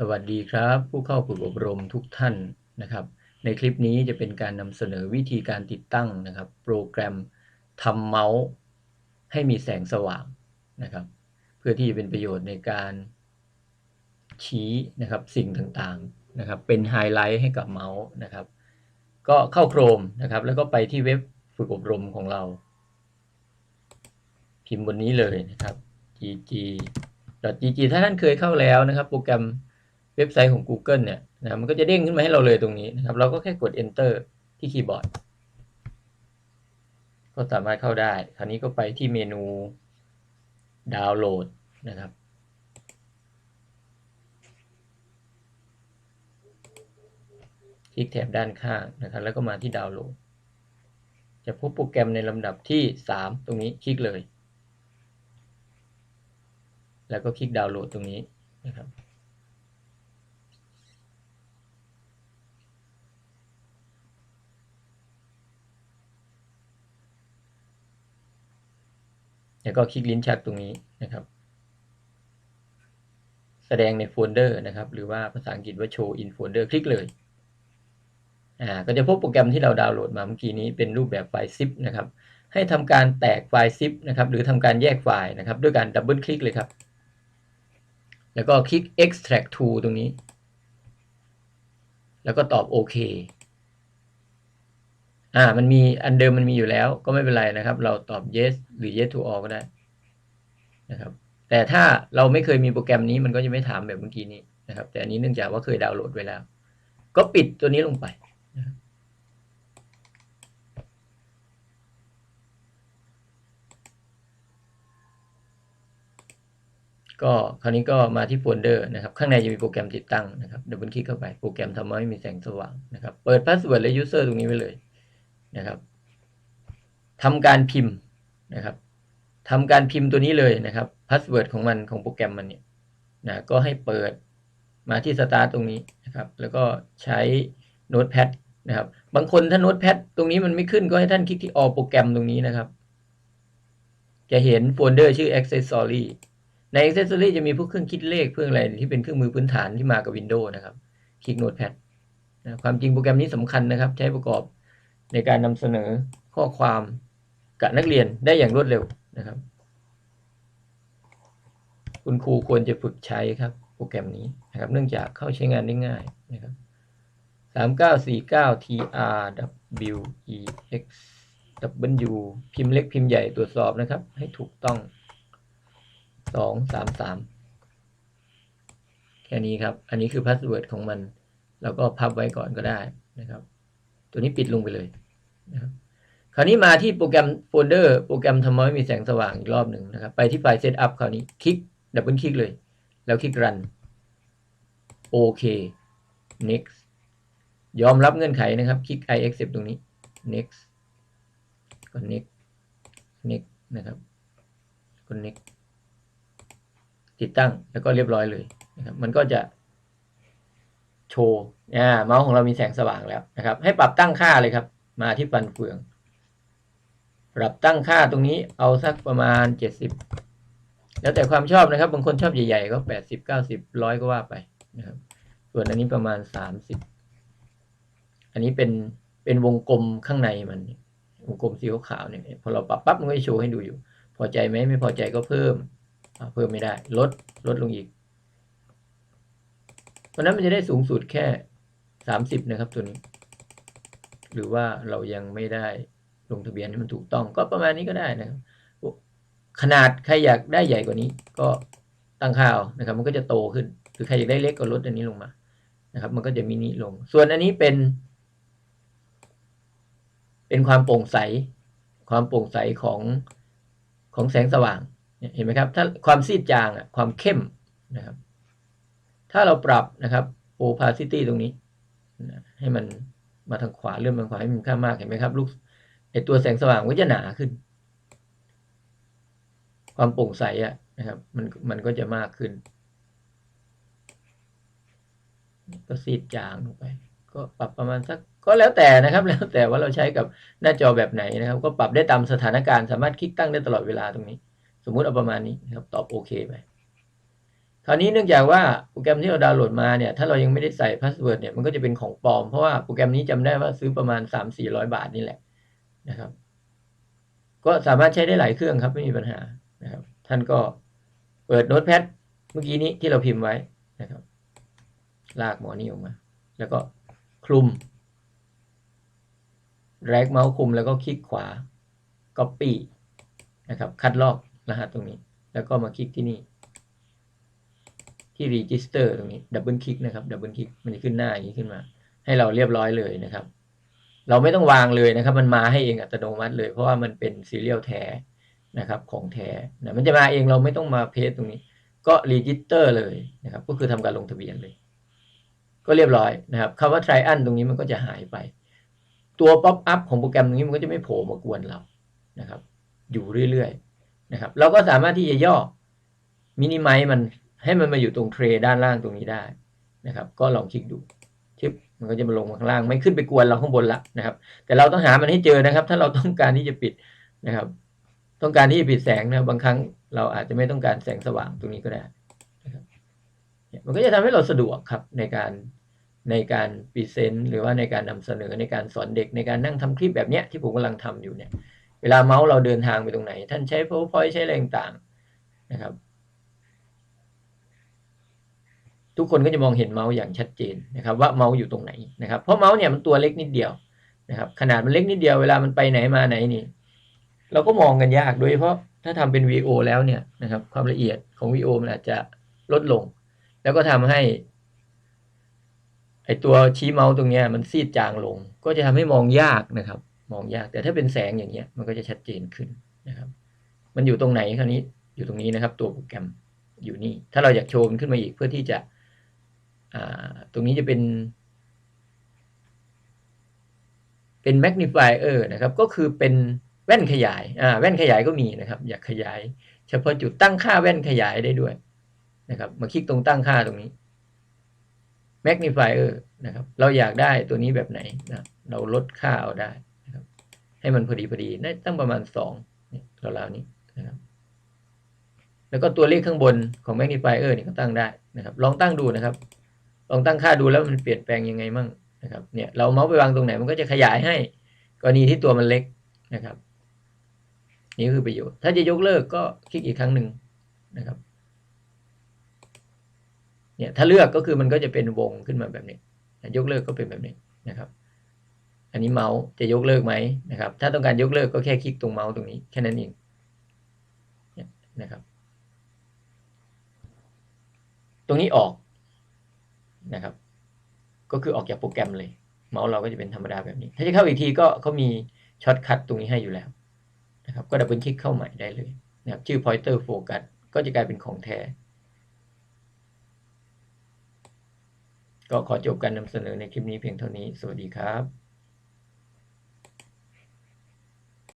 สวัสดีครับ ผู้เข้าฝึกอบรมทุกท่านนะครับ ในคลิปนี้จะเป็นการนำเสนอวิธีการติดตั้งนะครับ โปรแกรมทำเมาส์ให้มีแสงสว่างนะครับ เพื่อที่จะเป็นประโยชน์ในการชี้นะครับสิ่งต่างๆนะครับ เป็นไฮไลท์ให้กับเมาส์นะครับ ก็เข้าโครมนะครับ แล้วก็ไปที่เว็บฝึกอบรมของเรา พิมพ์บนนี้เลยนะครับ gg gg ถ้าท่านเคยเข้าแล้วนะครับ โปรแกรม เว็บไซต์ของ Google เนี่ยนะมันก็จะเด้งขึ้นมาให้เราเลยตรงนี้นะครับ เราก็แค่กด enter ที่คีย์บอร์ด ก็สามารถเข้าได้ คราวนี้ก็ไปที่เมนูดาวน์โหลดนะครับ คลิกแถบด้านข้างนะครับ แล้วก็มาที่ดาวน์โหลด จะพบโปรแกรมในลำดับที่ 3 ตรงนี้คลิกเลย แล้วก็คลิกดาวน์โหลดตรงนี้นะครับ แล้วก็คลิกลิ้นชักตรงนี้นะครับ แสดงในโฟลเดอร์นะครับ หรือว่าภาษาอังกฤษว่า show in folder คลิกเลยอ่าก็จะพบโปรแกรมที่เราดาวน์โหลดมาเมื่อกี้นี้เป็นรูปแบบไฟล์ zip นะครับ ให้ทำการแตกไฟล์ zip นะครับ หรือทำการแยกไฟล์นะครับ ด้วยการดับเบิลคลิกเลยครับ แล้วก็คลิก extract to ตรงนี้ แล้วก็ตอบโอเค อ่า มันมีอันเดิมมันมีอยู่แล้ว ก็ไม่เป็นไรนะครับ เราตอบ yes หรือ yes to all ก็ได้นะครับ แต่ถ้าเราไม่เคยมีโปรแกรมนี้มันก็จะไม่ถามแบบเมื่อกี้นี้นะครับ แต่อันนี้เนื่องจากว่าเคยดาวน์โหลดไว้แล้ว ก็ปิดตัวนี้ลงไปนะก็คราวนี้ก็มาที่โฟลเดอร์นะครับ ข้างในจะมีโปรแกรมติดตั้งนะครับดับเบิลคลิกเข้าไปโปรแกรมทำให้มีแสงสว่างนะครับ เปิดพาสเวิร์ดและยูเซอร์ตรงนี้ไว้เลย นะครับทำการพิมพ์นะครับทำการพิมพ์ตัวนี้เลยนะครับพาสเวิร์ดของมันของโปรแกรมมันเนี่ยนะก็ให้เปิดมาที่สตาร์ตรงนี้นะครับ แล้วก็ใช้โน้ตแพดนะครับ บางคนถ้าโน้ตแพดตรงนี้มันไม่ขึ้นก็ให้ท่านคลิกที่ all โปรแกรมตรงนี้นะครับ จะเห็นโฟลเดอร์ชื่อ accessory ใน accessory จะมีพวกเครื่องคิดเลขเพื่ออะไรที่เป็นเครื่องมือพื้นฐานที่มากับ Windows นะครับ คลิกโน้ตแพดนะความจริงโปรแกรมนี้สำคัญนะครับ ใช้ประกอบ ในการนำเสนอข้อความกับนักเรียนได้อย่างรวดเร็วนะครับ คุณครูควรจะฝึกใช้ครับ โปรแกรมนี้นะครับ เนื่องจากเข้าใช้งานได้ง่ายนะครับ3949 TRWEX W พิมพ์เล็กพิมพ์ใหญ่ตรวจสอบนะครับ ให้ถูกต้อง 233 แค่นี้ครับ อันนี้คือพาสเวิร์ดของมันเราก็พับไว้ก่อนก็ได้นะครับ ตัวนี้ปิดลงไปเลยนะครับคราวนี้มาที่โปรแกรมโฟลเดอร์โปรแกรมทำให้มีแสงสว่างอีกรอบหนึ่งนะครับ ไปที่ไฟล์ Setup คราวนี้คลิกดับเบิลคลิกเลย แล้วคลิก Run โอเค next ยอมรับเงื่อนไขนะครับ คลิก I accept ตรงนี้ next ก็ next next นะครับก็ next ติดตั้งแล้วก็เรียบร้อยเลยนะครับ มันก็จะ โชว์อ่าเมาส์ของเรามีแสงสว่างแล้วนะครับ ให้ปรับตั้งค่าเลยครับ มาที่ฟันเฟือง ปรับตั้งค่าตรงนี้เอาสักประมาณเจ็ดสิบแล้วแต่ความชอบนะครับ บางคนชอบใหญ่ๆก็แปดสิบเก้าสิบร้อยก็ว่าไปนะครับ ส่วนอันนี้ประมาณสามสิบอันนี้เป็นเป็นวงกลมข้างในมันวงกลมสีขาวเนี่ยพอเราปรับปั๊บมันก็จะโชว์ให้ดูอยู่ พอใจไหมไม่พอใจก็เพิ่มเพิ่มไม่ได้ ลดลดลงอีก ราะนั้นมันจะได้สูงสุดแค่สามสิบนะครับตัวนี้ หรือว่าเรายังไม่ได้ลงทะเบียนให้มันถูกต้อง ก็ประมาณนี้ก็ได้นะครับขนาดใครอยากได้ใหญ่กว่านี้ ก็ตั้งค่าเอานะครับ มันก็จะโตขึ้นหรือใครอยากได้เล็กก็ลดอันนี้ลงมานะครับ มันก็จะมินิลง ส่วนอันนี้เป็น เป็นความโปร่งใส ความโปร่งใสของของแสงสว่างเห็นไหมครับ ถ้าความซีดจางอะความเข้มนะครับ ถ้าเราปรับนะครับ opacity ตรงนี้ ให้มันมาทางขวาเลื่อนมาทางขวาให้มันค่ามากเห็นไหมครับลูกไอตัวแสงสว่างก็จะหนาขึ้น ความโปร่งใสอะนะครับ มันมันก็จะมากขึ้น ก็ซีดจางลงไป ก็ปรับประมาณสักก็แล้วแต่นะครับ แล้วแต่ว่าเราใช้กับหน้าจอแบบไหนนะครับ ก็ปรับได้ตามสถานการณ์สามารถคลิกตั้งได้ตลอดเวลาตรงนี้ สมมุติเอาประมาณนี้นะครับ ตอบโอเคไป ราวนี้เนื่องจากว่าโปรแกรมที่เราดาวน์โหลดมาเนี่ย ถ้าเรายังไม่ได้ใส่พาสเวิร์ดเนี่ย มันก็จะเป็นของปลอม เพราะว่าโปรแกรมนี้จำได้ว่าซื้อประมาณ 3-400 บาทนี่แหละนะครับ ก็สามารถใช้ได้หลายเครื่องครับไม่มีปัญหานะครับ ท่านก็เปิดโน้ตแพดเมื่อกี้นี้ที่เราพิมพ์ไว้นะครับ ลากหมอนี่ออกมา แล้วก็คลุม แรกเมาส์คลุมแล้วก็คลิกขวา Copy นะครับ คัดลอกรหัสตรงนี้ แล้วก็มาคลิกที่นี่ ที่ Register ตรงนี้ดับเบิลคลิกนะครับดับเบิลคลิกมันจะขึ้นหน้าอย่างนี้ขึ้นมา ให้เราเรียบร้อยเลยนะครับ เราไม่ต้องวางเลยนะครับ มันมาให้เองอัตโนมัติเลย เพราะว่ามันเป็นซีเรียลแท้นะครับของแท้นะมันจะมาเองเราไม่ต้องมาเพจตรงนี้ ก็ Register เลยนะครับ ก็คือทำการลงทะเบียนเลย ก็เรียบร้อยนะครับคำว่า Trial ตรงนี้มันก็จะหายไป ตัวป๊อปอัพของโปรแกรมตรงนี้มันก็จะไม่โผล่มากวนเรานะครับ อยู่เรื่อยๆนะครับ เราก็สามารถที่จะย่อมินิมัยมัน ให้มันมาอยู่ตรงเทรด้านล่างตรงนี้ได้นะครับ ก็ลองคลิกดูชิปมันก็จะมาลงมาข้างล่าง ไม่ขึ้นไปกวนเราข้างบนละนะครับ แต่เราต้องหามันให้เจอนะครับ ถ้าเราต้องการที่จะปิดนะครับ ต้องการที่จะปิดแสงนะบางครั้งเราอาจจะไม่ต้องการแสงสว่างตรงนี้ก็ได้นะครับมันก็จะทำให้เราสะดวกครับในการในการพรีเซนต์หรือว่าในการนำเสนอในการสอนเด็กในการนั่งทำคลิปแบบเนี้ยที่ผมกำลังทำอยู่เนี่ย เวลาเมาส์เราเดินทางไปตรงไหน ท่านใช้ powerpoint ใช้อะไรต่างๆนะครับ ทุกคนก็จะมองเห็นเมาส์อย่างชัดเจนนะครับ ว่าเมาส์อยู่ตรงไหนนะครับเพราะเมาส์เนี่ยมันตัวเล็กนิดเดียวนะครับ ขนาดมันเล็กนิดเดียวเวลามันไปไหนมาไหนนี่ เราก็มองกันยากโดยเฉพาะถ้าทำเป็น VO แล้วเนี่ยนะครับ ความละเอียดของ VO มันอาจจะลดลง แล้วก็ทำให้ไอตัวชี้เมาส์ตรงเนี้ยมันซีดจางลง ก็จะทำให้มองยากนะครับ มองยากแต่ถ้าเป็นแสงอย่างเงี้ยมันก็จะชัดเจนขึ้นนะครับ มันอยู่ตรงไหนคราวนี้อยู่ตรงนี้นะครับ ตัวโปรแกรมอยู่นี่ ถ้าเราอยากโชว์มันขึ้นมาอีกเพื่อที่จะ ตรงนี้จะเป็น เป็น magnifier นะครับ ก็คือเป็นแว่นขยาย แว่นขยายก็มีนะครับ อยากขยาย เฉพาะจุดตั้งค่าแว่นขยายได้ด้วยนะครับ มาคลิกตรงตั้งค่าตรงนี้ magnifier นะครับ เราอยากได้ตัวนี้แบบไหนนะเราลดค่าเอาได้นะครับ ให้มันพอดีพอดีได้ตั้งประมาณสองเนี่ราวๆนี้นะครับ แล้วก็ตัวเลขข้างบนของ magnifier นี่ก็ตั้งได้นะครับ ลองตั้งดูนะครับ ลองตั้งค่าดูแล้วมันเปลี่ยนแปลงยังไงมั่งนะครับเนี่ยเราเมาส์ไปวางตรงไหนมันก็จะขยายให้ กรณีที่ตัวมันเล็กนะครับ นี่คือประโยชน์ ถ้าจะยกเลิกก็คลิกอีกครั้งหนึ่งนะครับเนี่ยถ้าเลือกก็คือมันก็จะเป็นวงขึ้นมาแบบนี้ ยกเลิกก็เป็นแบบนี้นะครับ อันนี้เมาส์จะยกเลิกไหมนะครับ ถ้าต้องการยกเลิกก็แค่คลิกตรงเมาส์ตรงนี้แค่นั้นเองนะครับ ตรงนี้ออก นะครับ ก็คือออกจากโปรแกรมเลย เมาส์เราก็จะเป็นธรรมดาแบบนี้ ถ้าจะเข้าอีกทีก็เขามีช็อตคัทตรงนี้ให้อยู่แล้วนะครับ ก็ดับเบิลคลิกเข้าใหม่ได้เลยนะครับ ชื่อ pointer focus ก็จะกลายเป็นของแท้ ก็ขอจบการนำเสนอในคลิปนี้เพียงเท่านี้ สวัสดีครับ